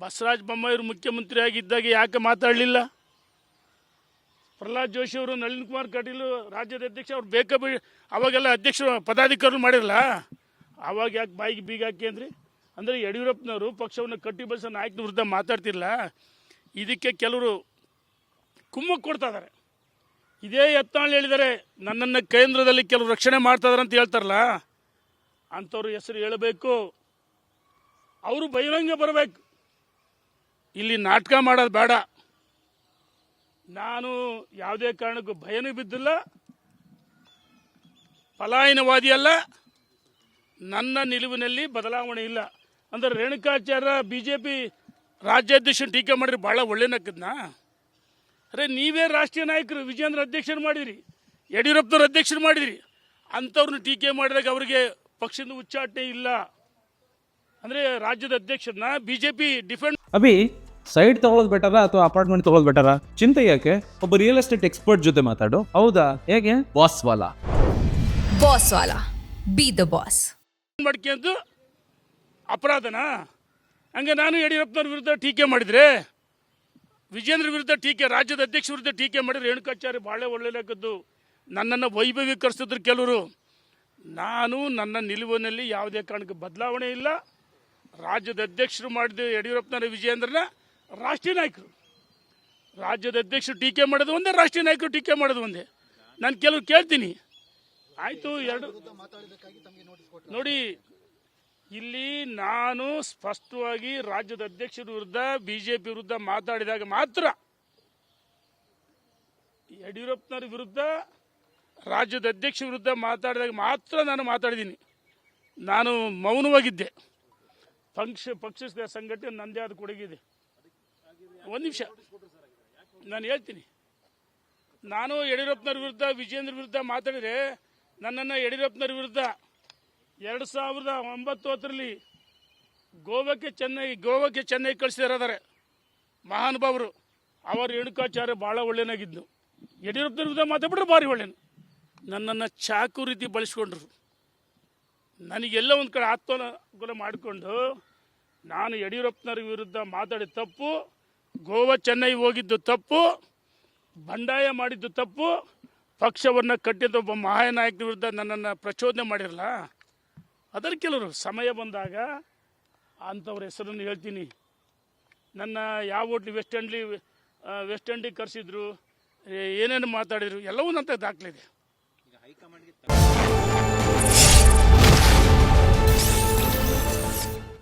ಬಸವರಾಜ ಬೊಮ್ಮಾಯಿಯವರು ಮುಖ್ಯಮಂತ್ರಿಯಾಗಿದ್ದಾಗ ಯಾಕೆ ಮಾತಾಡಲಿಲ್ಲ? ಪ್ರಹ್ಲಾದ್ ಜೋಶಿ ಅವರು, ನಳಿನ್ ಕುಮಾರ್ ಕಟೀಲು ರಾಜ್ಯದ ಅಧ್ಯಕ್ಷ, ಅವ್ರು ಬೇಕ ಬೀ, ಅವಾಗೆಲ್ಲ ಅಧ್ಯಕ್ಷರು, ಪದಾಧಿಕಾರಿಗಳು ಮಾಡಿರಲ್ಲ? ಅವಾಗ ಯಾಕೆ ಬಾಯಿಗೆ ಬೀಗ ಹಾಕಿ ಅಂದ್ರಿ? ಅಂದರೆ ಯಡಿಯೂರಪ್ಪನವರು ಪಕ್ಷವನ್ನು ಕಟ್ಟಿ ಬೆಳೆಸೋ ನಾಯಕನ ವಿರುದ್ಧ ಮಾತಾಡ್ತಿರಲ್ಲ ಇದಕ್ಕೆ ಕೆಲವರು ಕುಮ್ಮಕ್ಕೆ ಕೊಡ್ತಾ ಇದ್ದಾರೆ ಇದೇ ಯತ್ನಾಳ್ ಹೇಳಿದ್ದಾರೆ ನನ್ನನ್ನು ಕೇಂದ್ರದಲ್ಲಿ ಕೆಲವರು ರಕ್ಷಣೆ ಮಾಡ್ತಾ ಅಂತ ಹೇಳ್ತಾರಲ್ಲ? ಅಂಥವ್ರ ಹೆಸರು ಹೇಳಬೇಕು. ಅವರು ಬಹಿರಂಗ ಬರಬೇಕು. ಇಲ್ಲಿ ನಾಟಕ ಮಾಡೋದು ಬೇಡ. ನಾನು ಯಾವುದೇ ಕಾರಣಕ್ಕೂ ಭಯನೂ ಬಿದ್ದಿಲ್ಲ. ಪಲಾಯನವಾದಿ ಅಲ್ಲ ನನ್ನ ನಿಲುವಿನಲ್ಲಿ ಬದಲಾವಣೆ ಇಲ್ಲ. ಅಂದ್ರೆ ರೇಣುಕಾಚಾರ್ಯ ಬಿ ಜೆ ಪಿ ರಾಜ್ಯಾಧ್ಯಕ್ಷನ ಟೀಕೆ ಮಾಡಿದ್ರೆ ಭಾಳ ಒಳ್ಳೆನಕ್ಕದ್ನಾ? ಅರೆ, ನೀವೇ ರಾಷ್ಟ್ರೀಯ ನಾಯಕರು ವಿಜೇಂದ್ರ ಅಧ್ಯಕ್ಷರು ಮಾಡಿದಿರಿ. ಯಡಿಯೂರಪ್ಪನವ್ರು ಅಧ್ಯಕ್ಷರು ಮಾಡಿದಿರಿ. ಅಂಥವ್ರನ್ನ ಟೀಕೆ ಮಾಡಿದಾಗ ಅವರಿಗೆ ಪಕ್ಷದ ಉಚ್ಚಾಟನೆ ಇಲ್ಲ. ಅಂದರೆ ರಾಜ್ಯದ ಅಧ್ಯಕ್ಷರನ್ನ ಬಿ ಜೆ ಪಿ ಡಿಫೆಂಡ್ ಅಭಿ ಸೈಡ್ ತಗೊಳ್ಳೋದು ಬೆಟರ ಅಥವಾ ಅಪಾರ್ಟ್ಮೆಂಟ್ ತಗೊಳ್ಳೋದು ಬೆಟರ ಚಿಂತೆ ಯಾಕೆ? ಒಬ್ಬ ರಿಯಲ್ ಎಸ್ಟೇಟ್ ಎಕ್ಸ್ಪರ್ಟ್ ಜೊತೆ ಮಾತಾಡು. ಹೌದಾ? ಹೇಗೆ? ಬಾಸ್ ವಾಲಾ. ಬಾಸ್ ವಾಲಾ. ಬಿ ದ ಬಾಸ್ ಮಾಡ್ಕೊಂಡು ಅಪರಾಧನಾ? ಹಂಗೆ ನಾನು ಯಡಿಯೂರಪ್ಪನವ್ರ ವಿರುದ್ಧ ಟೀಕೆ ಮಾಡಿದ್ರೆ ವಿಜೇಂದ್ರ ವಿರುದ್ಧ ಟೀಕೆ ರಾಜ್ಯದ ಅಧ್ಯಕ್ಷ ವಿರುದ್ಧ ಟೀಕೆ ಮಾಡಿದ್ರೆ ರೇಣುಕಾಚಾರ್ಯ ಭಾಳ ಒಳ್ಳೆಯದಾಗದ್ದು ನನ್ನನ್ನು ವೈಭವೀಕರಿಸಿದ್ರು ಕೆಲವರು. ನಾನು ನನ್ನ ನಿಲುವಿನಲ್ಲಿ ಯಾವುದೇ ಕಾರಣಕ್ಕೆ ಬದಲಾವಣೆ ಇಲ್ಲ. ರಾಜ್ಯದ ಅಧ್ಯಕ್ಷರು ಮಾಡಿದ ಯಡಿಯೂರಪ್ಪನವರ ವಿಜೇಂದ್ರನ ರಾಷ್ಟ್ರೀಯ ನಾಯಕರು. ರಾಜ್ಯದ ಅಧ್ಯಕ್ಷರು ಟೀಕೆ ಮಾಡೋದು ಒಂದೇ ರಾಷ್ಟ್ರೀಯ ನಾಯಕರು ಟೀಕೆ ಮಾಡೋದು ಒಂದೇ. ನಾನು ಕೆಲವು ಕೇಳ್ತೀನಿ. ಆಯಿತು, ಎರಡು. ನೋಡಿ, ಇಲ್ಲಿ ನಾನು ಸ್ಪಷ್ಟವಾಗಿ ರಾಜ್ಯದ ಅಧ್ಯಕ್ಷರ ವಿರುದ್ಧ ಬಿ ಜೆ ಪಿ ವಿರುದ್ಧ ಮಾತಾಡಿದಾಗ ಮಾತ್ರ ಯಡಿಯೂರಪ್ಪನವ್ರ ವಿರುದ್ಧ, ರಾಜ್ಯದ ಅಧ್ಯಕ್ಷ ವಿರುದ್ಧ ಮಾತಾಡಿದಾಗ ಮಾತ್ರ ನಾನು ಮಾತಾಡಿದ್ದೀನಿ. ನಾನು ಮೌನವಾಗಿದ್ದೆ. ಪಕ್ಷ ಪಕ್ಷ ಸಂಘಟನೆ ನಂದೇ ಆದ ಕೊಡುಗಿದೆ ಒಂದು ನಿಮಿಷ. ನಾನು ಹೇಳ್ತೀನಿ. ನಾನು ಯಡಿಯೂರಪ್ಪನವ್ರ ವಿರುದ್ಧ ವಿಜೇಂದ್ರ ವಿರುದ್ಧ ಮಾತಾಡಿದರೆ ನನ್ನನ್ನು ಯಡಿಯೂರಪ್ಪನವ್ರ ವಿರುದ್ಧ ಎರಡು ಸಾವಿರದ ಒಂಬತ್ತು ಹತ್ತರಲ್ಲಿ ಗೋವಾಕ್ಕೆ ಚೆನ್ನೈ ಗೋವಾಕ್ಕೆ ಚೆನ್ನೈ ಕಳಿಸಿದಾರೆ. ಮಹಾನುಭಾವರು. ಅವರ ಎಣುಕಾಚಾರ ಭಾಳ ಒಳ್ಳೆಯನಾಗಿದ್ದು ಯಡಿಯೂರಪ್ಪನ ವಿರುದ್ಧ ಮಾತಾಡ್ಬಿಟ್ರೆ ಭಾರಿ ಒಳ್ಳೆಯನು ನನ್ನನ್ನು ಚಾಕು ರೀತಿ ಬಳಸ್ಕೊಂಡ್ರು. ನನಗೆಲ್ಲ ಒಂದು ಕಡೆ ಆತ್ಮನುಕೂಲ ಮಾಡಿಕೊಂಡು ನಾನು ಯಡಿಯೂರಪ್ಪನವ್ರ ವಿರುದ್ಧ ಮಾತಾಡಿದ ತಪ್ಪು ಗೋವಾ ಚೆನ್ನೈ ಹೋಗಿದ್ದು ತಪ್ಪು, ಬಂಡಾಯ ಮಾಡಿದ್ದು ತಪ್ಪು, ಪಕ್ಷವನ್ನು ಕಟ್ಟಿದ ಒಬ್ಬ ಮಹಾನಾಯಕನ ವಿರುದ್ಧ ನನ್ನನ್ನು ಪ್ರಚೋದನೆ ಮಾಡಿರಲ್ಲ? ಅದರ ಕೆಲವರು ಸಮಯ ಬಂದಾಗ ಅಂಥವ್ರ ಹೆಸರನ್ನು ಹೇಳ್ತೀನಿ. ನನ್ನ ಯಾವ ಹೋಟ್ಲಿ ವೆಸ್ಟ್ ಇಂಡ್ಲಿ ವೆಸ್ಟ್ ಎಂಡಿಗೆ ಕರೆಸಿದ್ರು ಏನೇನು ಮಾತಾಡಿದ್ರು, ಎಲ್ಲವೂ ನಂತ ದಾಖಲೆ ಇದೆ.